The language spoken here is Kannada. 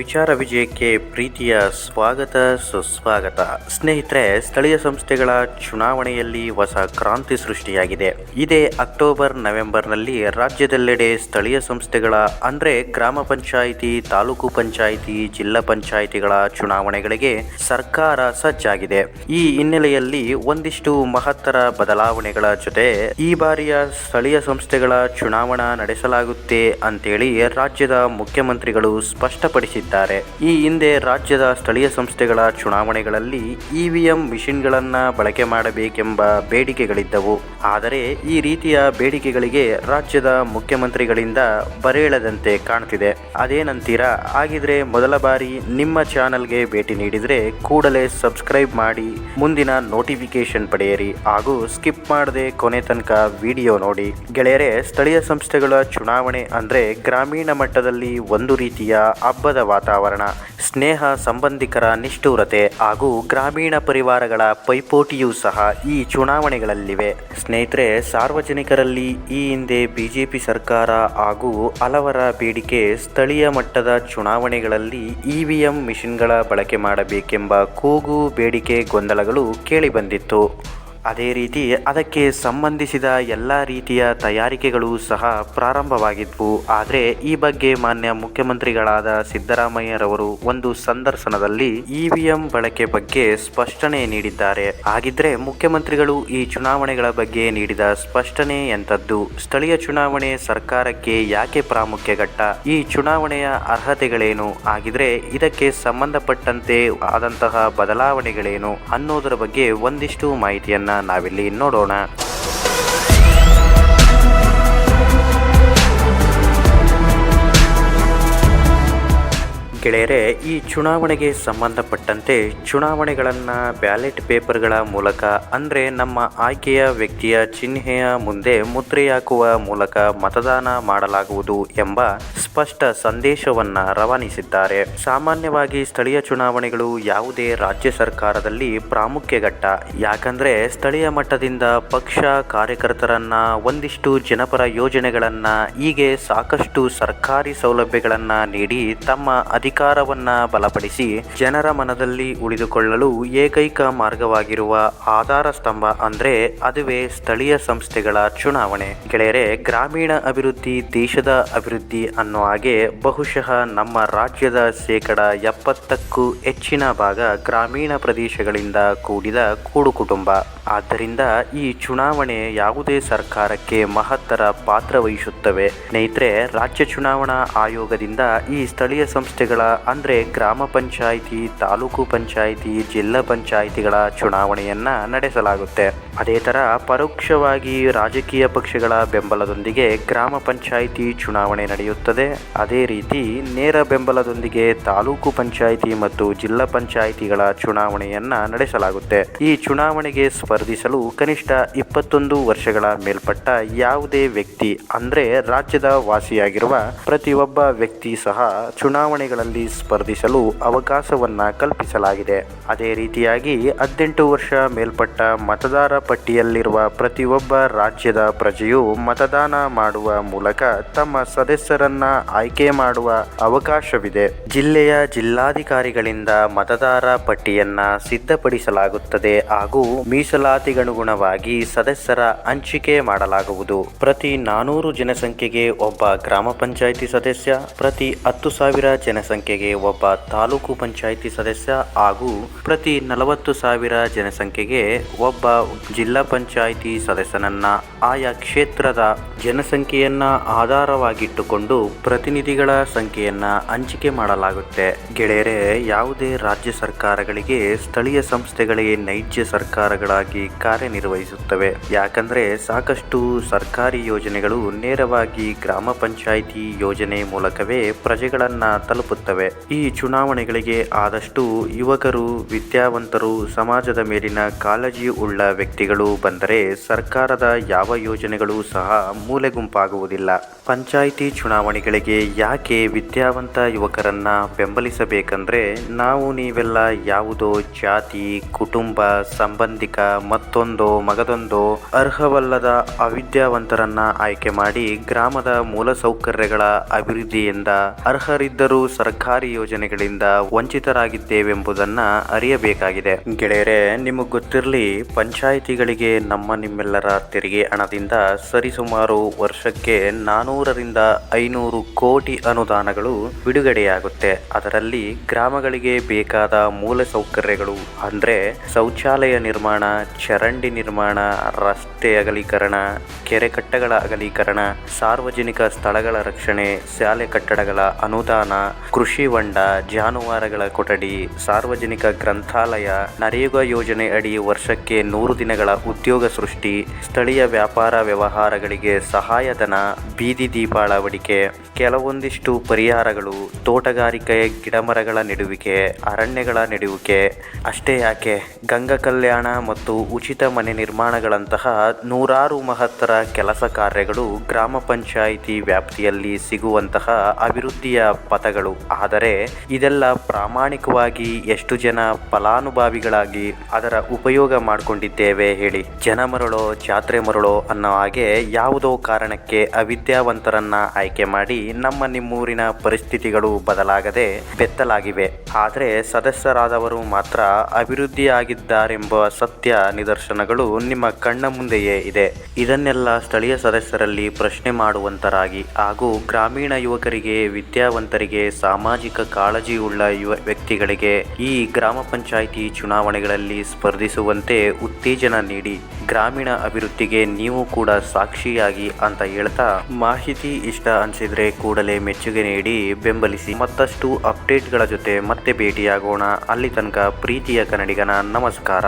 ವಿಚಾರ ವಿಜಯಕ್ಕೆ ಪ್ರೀತಿಯ ಸ್ವಾಗತ, ಸುಸ್ವಾಗತ. ಸ್ನೇಹಿತರೆ, ಸ್ಥಳೀಯ ಸಂಸ್ಥೆಗಳ ಚುನಾವಣೆಯಲ್ಲಿ ಹೊಸ ಕ್ರಾಂತಿ ಸೃಷ್ಟಿಯಾಗಿದೆ. ಇದೇ ಅಕ್ಟೋಬರ್, ನವೆಂಬರ್ನಲ್ಲಿ ರಾಜ್ಯದೆಲ್ಲೆಡೆ ಸ್ಥಳೀಯ ಸಂಸ್ಥೆಗಳ, ಅಂದರೆ ಗ್ರಾಮ ಪಂಚಾಯಿತಿ, ತಾಲೂಕು ಪಂಚಾಯಿತಿ, ಜಿಲ್ಲಾ ಪಂಚಾಯಿತಿಗಳ ಚುನಾವಣೆಗಳಿಗೆ ಸರ್ಕಾರ ಸಜ್ಜಾಗಿದೆ. ಈ ಹಿನ್ನೆಲೆಯಲ್ಲಿ ಒಂದಿಷ್ಟು ಮಹತ್ತರ ಬದಲಾವಣೆಗಳ ಜೊತೆ ಈ ಬಾರಿಯ ಸ್ಥಳೀಯ ಸಂಸ್ಥೆಗಳ ಚುನಾವಣಾ ನಡೆಸಲಾಗುತ್ತೆ ಅಂತೇಳಿ ರಾಜ್ಯದ ಮುಖ್ಯಮಂತ್ರಿಗಳು ಸ್ಪಷ್ಟಪಡಿಸಿದ್ದಾರೆ. ಈ ಹಿಂದೆ ರಾಜ್ಯದ ಸ್ಥಳೀಯ ಸಂಸ್ಥೆಗಳ ಚುನಾವಣೆಗಳಲ್ಲಿ ಇವಿಎಂ ಮಿಷಿನ್ಗಳನ್ನ ಬಳಕೆ ಮಾಡಬೇಕೆಂಬ ಬೇಡಿಕೆಗಳಿದ್ದವು. ಆದರೆ ಈ ರೀತಿಯ ಬೇಡಿಕೆಗಳಿಗೆ ರಾಜ್ಯದ ಮುಖ್ಯಮಂತ್ರಿಗಳಿಂದ ಬರೆಯಳದಂತೆ ಕಾಣ್ತಿದೆ. ಅದೇನಂತೀರಾ ಹಾಗಿದ್ರೆ ಮೊದಲ ಬಾರಿ ನಿಮ್ಮ ಚಾನಲ್ಗೆ ಭೇಟಿ ನೀಡಿದರೆ ಕೂಡಲೇ ಸಬ್ಸ್ಕ್ರೈಬ್ ಮಾಡಿ ಮುಂದಿನ ನೋಟಿಫಿಕೇಶನ್ ಪಡೆಯಿರಿ. ಹಾಗೂ ಸ್ಕಿಪ್ ಮಾಡದೆ ಕೊನೆ ತನಕ ವಿಡಿಯೋ ನೋಡಿ. ಗೆಳೆಯರೆ, ಸ್ಥಳೀಯ ಸಂಸ್ಥೆಗಳ ಚುನಾವಣೆ ಅಂದರೆ ಗ್ರಾಮೀಣ ಮಟ್ಟದಲ್ಲಿ ಒಂದು ರೀತಿಯ ಹಬ್ಬದ ಸ್ನೇಹ ಸಂಬಂಧಿಕರ ನಿಷ್ಠುರತೆ ಹಾಗೂ ಗ್ರಾಮೀಣ ಪರಿವಾರಗಳ ಪೈಪೋಟಿಯೂ ಸಹ ಈ ಚುನಾವಣೆಗಳಲ್ಲಿವೆ. ಸ್ನೇಹಿತರೆ, ಸಾರ್ವಜನಿಕರಲ್ಲಿ ಈ ಹಿಂದೆ ಬಿಜೆಪಿ ಸರ್ಕಾರ ಹಾಗೂ ಹಲವರ ಬೇಡಿಕೆ ಸ್ಥಳೀಯ ಮಟ್ಟದ ಚುನಾವಣೆಗಳಲ್ಲಿ ಇವಿಎಂ ಮಿಷಿನ್ಗಳ ಬಳಕೆ ಮಾಡಬೇಕೆಂಬ ಕೂಗು ಬೇಡಿಕೆ ಗೊಂದಲಗಳು ಕೇಳಿಬಂದಿತ್ತು. ಅದೇ ರೀತಿ ಅದಕ್ಕೆ ಸಂಬಂಧಿಸಿದ ಎಲ್ಲ ರೀತಿಯ ತಯಾರಿಕೆಗಳು ಸಹ ಪ್ರಾರಂಭವಾಗಿದ್ವು. ಆದರೆ ಈ ಬಗ್ಗೆ ಮಾನ್ಯ ಮುಖ್ಯಮಂತ್ರಿಗಳಾದ ಸಿದ್ದರಾಮಯ್ಯರವರು ಒಂದು ಸಂದರ್ಶನದಲ್ಲಿ ಇವಿಎಂ ಬಳಕೆ ಬಗ್ಗೆ ಸ್ಪಷ್ಟನೆ ನೀಡಿದ್ದಾರೆ. ಹಾಗಿದ್ರೆ ಮುಖ್ಯಮಂತ್ರಿಗಳು ಈ ಚುನಾವಣೆಗಳ ಬಗ್ಗೆ ನೀಡಿದ ಸ್ಪಷ್ಟನೆ ಎಂಥದ್ದು? ಸ್ಥಳೀಯ ಚುನಾವಣೆ ಸರ್ಕಾರಕ್ಕೆ ಯಾಕೆ ಪ್ರಾಮುಖ್ಯ ಘಟ್ಟ ಈ ಚುನಾವಣೆಯ ಅರ್ಹತೆಗಳೇನು? ಆಗಿದ್ರೆ ಇದಕ್ಕೆ ಸಂಬಂಧಪಟ್ಟಂತೆ ಆದಂತಹ ಬದಲಾವಣೆಗಳೇನು ಅನ್ನೋದರ ಬಗ್ಗೆ ಒಂದಿಷ್ಟು ಮಾಹಿತಿಯನ್ನ ನಾವಿಲ್ಲಿ ನೋಡೋಣ. ಗೆಳೆಯರೆ, ಈ ಚುನಾವಣೆಗೆ ಸಂಬಂಧಪಟ್ಟಂತೆ ಚುನಾವಣೆಗಳನ್ನು ಬ್ಯಾಲೆಟ್ ಪೇಪರ್ಗಳ ಮೂಲಕ, ಅಂದರೆ ನಮ್ಮ ಆಯ್ಕೆಯ ವ್ಯಕ್ತಿಯ ಚಿಹ್ನೆಯ ಮುಂದೆ ಮುದ್ರೆಯಾಕುವ ಮೂಲಕ ಮತದಾನ ಮಾಡಲಾಗುವುದು ಎಂಬ ಸ್ಪಷ್ಟ ಸಂದೇಶವನ್ನು ರವಾನಿಸಿದ್ದಾರೆ. ಸಾಮಾನ್ಯವಾಗಿ ಸ್ಥಳೀಯ ಚುನಾವಣೆಗಳು ಯಾವುದೇ ರಾಜ್ಯ ಸರ್ಕಾರದಲ್ಲಿ ಪ್ರಾಮುಖ್ಯ ಘಟ್ಟ ಯಾಕಂದ್ರೆ ಸ್ಥಳೀಯ ಮಟ್ಟದಿಂದ ಪಕ್ಷ ಕಾರ್ಯಕರ್ತರನ್ನ, ಒಂದಿಷ್ಟು ಜನಪರ ಯೋಜನೆಗಳನ್ನ, ಹೀಗೆ ಸಾಕಷ್ಟು ಸರ್ಕಾರಿ ಸೌಲಭ್ಯಗಳನ್ನ ನೀಡಿ ತಮ್ಮ ಅಧಿಕಾರವನ್ನ ಬಲಪಡಿಸಿ ಜನರ ಮನದಲ್ಲಿ ಉಳಿದುಕೊಳ್ಳಲು ಏಕೈಕ ಮಾರ್ಗವಾಗಿರುವ ಆಧಾರ ಸ್ತಂಭ ಅಂದ್ರೆ ಅದುವೇ ಸ್ಥಳೀಯ ಸಂಸ್ಥೆಗಳ ಚುನಾವಣೆ. ಗೆಳೆಯರೆ, ಗ್ರಾಮೀಣ ಅಭಿವೃದ್ಧಿ ದೇಶದ ಅಭಿವೃದ್ಧಿ ಅನ್ನೋ ಹಾಗೆ ಬಹುಶಃ ನಮ್ಮ ರಾಜ್ಯದ ಶೇಕಡ ಎಪ್ಪತ್ತಕ್ಕೂ ಹೆಚ್ಚಿನ ಭಾಗ ಗ್ರಾಮೀಣ ಪ್ರದೇಶಗಳಿಂದ ಕೂಡಿದ ಕೂಡು ಕುಟುಂಬ ಆದ್ದರಿಂದ ಈ ಚುನಾವಣೆ ಯಾವುದೇ ಸರ್ಕಾರಕ್ಕೆ ಮಹತ್ತರ ಪಾತ್ರ ವಹಿಸುತ್ತವೆ. ಸ್ನೇಹಿತರೆ, ರಾಜ್ಯ ಚುನಾವಣಾ ಆಯೋಗದಿಂದ ಈ ಸ್ಥಳೀಯ ಸಂಸ್ಥೆಗಳ, ಅಂದರೆ ಗ್ರಾಮ ಪಂಚಾಯಿತಿ, ತಾಲೂಕು ಪಂಚಾಯಿತಿ, ಜಿಲ್ಲಾ ಪಂಚಾಯಿತಿಗಳ ಚುನಾವಣೆಯನ್ನ ನಡೆಸಲಾಗುತ್ತೆ. ಅದೇ ಥರ ಪರೋಕ್ಷವಾಗಿ ರಾಜಕೀಯ ಪಕ್ಷಗಳ ಬೆಂಬಲದೊಂದಿಗೆ ಗ್ರಾಮ ಪಂಚಾಯಿತಿ ಚುನಾವಣೆ ನಡೆಯುತ್ತದೆ. ಅದೇ ರೀತಿ ನೇರ ಬೆಂಬಲದೊಂದಿಗೆ ತಾಲೂಕು ಪಂಚಾಯಿತಿ ಮತ್ತು ಜಿಲ್ಲಾ ಪಂಚಾಯಿತಿಗಳ ಚುನಾವಣೆಯನ್ನ ನಡೆಸಲಾಗುತ್ತೆ. ಈ ಚುನಾವಣೆಗೆ ಸ್ಪರ್ಧಿಸಲು ಕನಿಷ್ಠ ಇಪ್ಪತ್ತೊಂದು ವರ್ಷಗಳ ಮೇಲ್ಪಟ್ಟ ಯಾವುದೇ ವ್ಯಕ್ತಿ, ಅಂದರೆ ರಾಜ್ಯದ ವಾಸಿಯಾಗಿರುವ ಪ್ರತಿಯೊಬ್ಬ ವ್ಯಕ್ತಿ ಸಹ ಚುನಾವಣೆಗಳಲ್ಲಿ ಸ್ಪರ್ಧಿಸಲು ಅವಕಾಶವನ್ನ ಕಲ್ಪಿಸಲಾಗಿದೆ. ಅದೇ ರೀತಿಯಾಗಿ ಹದಿನೆಂಟು ವರ್ಷ ಮೇಲ್ಪಟ್ಟ ಮತದಾರ ಪಟ್ಟಿಯಲ್ಲಿರುವ ಪ್ರತಿಯೊಬ್ಬ ರಾಜ್ಯದ ಪ್ರಜೆಯು ಮತದಾನ ಮಾಡುವ ಮೂಲಕ ತಮ್ಮ ಸದಸ್ಯರನ್ನ ಆಯ್ಕೆ ಮಾಡುವ ಅವಕಾಶವಿದೆ. ಜಿಲ್ಲೆಯ ಜಿಲ್ಲಾಧಿಕಾರಿಗಳಿಂದ ಮತದಾರ ಪಟ್ಟಿಯನ್ನ ಸಿದ್ಧಪಡಿಸಲಾಗುತ್ತದೆ ಹಾಗೂ ಮೀಸಲಾತಿಗನುಗುಣವಾಗಿ ಸದಸ್ಯರ ಹಂಚಿಕೆ ಮಾಡಲಾಗುವುದು. ಪ್ರತಿ ನಾನೂರು ಜನಸಂಖ್ಯೆಗೆ ಒಬ್ಬ ಗ್ರಾಮ ಪಂಚಾಯಿತಿ ಸದಸ್ಯ, ಪ್ರತಿ ಹತ್ತು ಸಾವಿರ ಜನಸಂಖ್ಯೆಗೆ ಒಬ್ಬ ತಾಲೂಕು ಪಂಚಾಯಿತಿ ಸದಸ್ಯ ಹಾಗೂ ಪ್ರತಿ ನಲವತ್ತು ಸಾವಿರ ಜನಸಂಖ್ಯೆಗೆ ಒಬ್ಬ ಜಿಲ್ಲಾ ಪಂಚಾಯಿತಿ ಸದಸ್ಯನನ್ನ ಆಯಾ ಕ್ಷೇತ್ರದ ಜನಸಂಖ್ಯೆಯನ್ನ ಆಧಾರವಾಗಿಟ್ಟುಕೊಂಡು ಪ್ರತಿನಿಧಿಗಳ ಸಂಖ್ಯೆಯನ್ನ ಹಂಚಿಕೆ ಮಾಡಲಾಗುತ್ತೆ. ಗೆಳೆಯರೇ, ಯಾವುದೇ ರಾಜ್ಯ ಸರ್ಕಾರಗಳಿಗೆ ಸ್ಥಳೀಯ ಸಂಸ್ಥೆಗಳಿಗೆ ನೈಜ ಸರ್ಕಾರಗಳಾಗಿ ಕಾರ್ಯನಿರ್ವಹಿಸುತ್ತವೆ. ಯಾಕಂದ್ರೆ ಸಾಕಷ್ಟು ಸರ್ಕಾರಿ ಯೋಜನೆಗಳು ನೇರವಾಗಿ ಗ್ರಾಮ ಪಂಚಾಯಿತಿ ಯೋಜನೆ ಮೂಲಕವೇ ಪ್ರಜೆಗಳನ್ನ ತಲುಪುತ್ತವೆ. ಈ ಚುನಾವಣೆಗಳಿಗೆ ಆದಷ್ಟು ಯುವಕರು, ವಿದ್ಯಾವಂತರು, ಸಮಾಜದ ಮೇಲಿನ ಕಾಳಜಿ ಉಳ್ಳ ವ್ಯಕ್ತಿಗಳು ಬಂದರೆ ಸರ್ಕಾರದ ಯಾವ ಯೋಜನೆಗಳು ಸಹ ಮೂಲೆಗುಂಪಾಗುವುದಿಲ್ಲ. ಪಂಚಾಯಿತಿ ಚುನಾವಣೆಗಳಿಗೆ ಯಾಕೆ ವಿದ್ಯಾವಂತ ಯುವಕರನ್ನ ಬೆಂಬಲಿಸಬೇಕಂದ್ರೆ, ನಾವು ನೀವೆಲ್ಲ ಯಾವುದೋ ಜಾತಿ, ಕುಟುಂಬ, ಸಂಬಂಧಿಕ ಮತ್ತೊಂದು ಮಗದೊಂದು ಅರ್ಹವಲ್ಲದ ಅವಿದ್ಯಾವಂತರನ್ನ ಆಯ್ಕೆ ಮಾಡಿ ಗ್ರಾಮದ ಮೂಲಸೌಕರ್ಯಗಳ ಅಭಿವೃದ್ಧಿಯಿಂದ ಅರ್ಹರಿದ್ದರೂ ಸರ್ಕಾರಿ ಯೋಜನೆಗಳಿಂದ ವಂಚಿತರಾಗಿದ್ದೇವೆಂಬುದನ್ನ ಅರಿಯಬೇಕಾಗಿದೆ. ಗೆಳೆಯರೆ, ನಿಮಗೆ ಗೊತ್ತಿರಲಿ, ಪಂಚಾಯಿತಿಗಳಿಗೆ ನಮ್ಮ ನಿಮ್ಮೆಲ್ಲರ ತೆರಿಗೆ ಹಣದಿಂದ ಸರಿಸುಮಾರು ವರ್ಷಕ್ಕೆ ನಾನೂರರಿಂದ ಐನೂರು ಕೋಟಿ ಅನುದಾನಗಳು ಬಿಡುಗಡೆಯಾಗುತ್ತೆ. ಅದರಲ್ಲಿ ಗ್ರಾಮಗಳಿಗೆ ಬೇಕಾದ ಮೂಲ ಸೌಕರ್ಯಗಳು ಅಂದ್ರೆ ಶೌಚಾಲಯ ನಿರ್ಮಾಣ ಚರಂಡಿ ನಿರ್ಮಾಣ, ರಸ್ತೆ ಅಗಲೀಕರಣ, ಕೆರೆ ಕಟ್ಟಗಳ ಅಗಲೀಕರಣ, ಸಾರ್ವಜನಿಕ ಸ್ಥಳಗಳ ರಕ್ಷಣೆ, ಶಾಲೆ ಕಟ್ಟಡಗಳ ಅನುದಾನ, ಕೃಷಿ ಹೊಂಡ, ಜಾನುವಾರುಗಳ ಕೊಠಡಿ, ಸಾರ್ವಜನಿಕ ಗ್ರಂಥಾಲಯ, ನರೇಗಾ ಯೋಜನೆ ಅಡಿ ವರ್ಷಕ್ಕೆ ನೂರು ದಿನಗಳ ಉದ್ಯೋಗ ಸೃಷ್ಟಿ, ಸ್ಥಳೀಯ ವ್ಯಾಪಾರ ವ್ಯವಹಾರಗಳಿಗೆ ಸಹಾಯಧನ, ಬೀದಿ ದೀಪ ಅಳವಡಿಕೆ ಕೆಲವೊಂದಿಷ್ಟು ಪರಿಹಾರಗಳು, ತೋಟಗಾರಿಕೆ ಗಿಡಮರಗಳ ನೆಡುವಿಕೆ, ಅರಣ್ಯಗಳ ನೆಡುವಿಕೆ. ಅಷ್ಟೇ ಯಾಕೆ? ಗಂಗಾ ಕಲ್ಯಾಣ ಮತ್ತು ಉಚಿತ ಮನೆ ನಿರ್ಮಾಣಗಳಂತಹ ನೂರಾರು ಮಹತ್ತರ ಕೆಲಸ ಕಾರ್ಯಗಳು ಗ್ರಾಮ ಪಂಚಾಯಿತಿ ವ್ಯಾಪ್ತಿಯಲ್ಲಿ ಸಿಗುವಂತಹ ಅಭಿವೃದ್ಧಿಯ ಪಥಗಳು. ಆದರೆ ಇದೆಲ್ಲ ಪ್ರಾಮಾಣಿಕವಾಗಿ ಎಷ್ಟು ಜನ ಫಲಾನುಭವಿಗಳಾಗಿ ಅದರ ಉಪಯೋಗ ಮಾಡಿಕೊಂಡಿದ್ದೇವೆ ಹೇಳಿ. ಜನ ಮರಳೋ, ಜಾತ್ರೆ ಮರಳೋ ಅನ್ನೋ ಹಾಗೆ ಯಾವುದೋ ಕಾರಣಕ್ಕೆ ಅವಿದ್ಯಾವಂತರನ್ನ ಆಯ್ಕೆ ಮಾಡಿ ನಮ್ಮ ನಿಮ್ಮೂರಿನ ಪರಿಸ್ಥಿತಿಗಳು ಬದಲಾಗದೆ ಬೆತ್ತಲಾಗಿವೆ. ಆದರೆ ಸದಸ್ಯರಾದವರು ಮಾತ್ರ ಅಭಿವೃದ್ಧಿಯಾಗಿದ್ದಾರೆಂಬ ಸತ್ಯ ನಿದರ್ಶನಗಳು ನಿಮ್ಮ ಕಣ್ಣ ಮುಂದೆಯೇ ಇದೆ. ಇದನ್ನೆಲ್ಲ ಸ್ಥಳೀಯ ಸದಸ್ಯರಲ್ಲಿ ಪ್ರಶ್ನೆ ಮಾಡುವಂತರಾಗಿ ಹಾಗೂ ಗ್ರಾಮೀಣ ಯುವಕರಿಗೆ, ವಿದ್ಯಾವಂತರಿಗೆ, ಸಾಮಾಜಿಕ ಕಾಳಜಿಯುಳ್ಳ ಯುವ ವ್ಯಕ್ತಿಗಳಿಗೆ ಈ ಗ್ರಾಮ ಪಂಚಾಯಿತಿ ಚುನಾವಣೆಗಳಲ್ಲಿ ಸ್ಪರ್ಧಿಸುವಂತೆ ಉತ್ತೇಜನ ನೀಡಿ ಗ್ರಾಮೀಣ ಅಭಿವೃದ್ಧಿಗೆ ನೀವು ಕೂಡ ಸಾಕ್ಷಿಯಾಗಿ ಅಂತ ಹೇಳ್ತಾ ಮಾಹಿತಿ ಇಷ್ಟ ಅನಿಸಿದ್ರೆ ಕೂಡಲೇ ಮೆಚ್ಚುಗೆ ನೀಡಿ ಬೆಂಬಲಿಸಿ. ಮತ್ತಷ್ಟು ಅಪ್ಡೇಟ್ಗಳ ಜೊತೆ ಮತ್ತೆ ಭೇಟಿಯಾಗೋಣ. ಅಲ್ಲಿ ತನಕ ಪ್ರೀತಿಯ ಕನ್ನಡಿಗನ ನಮಸ್ಕಾರ.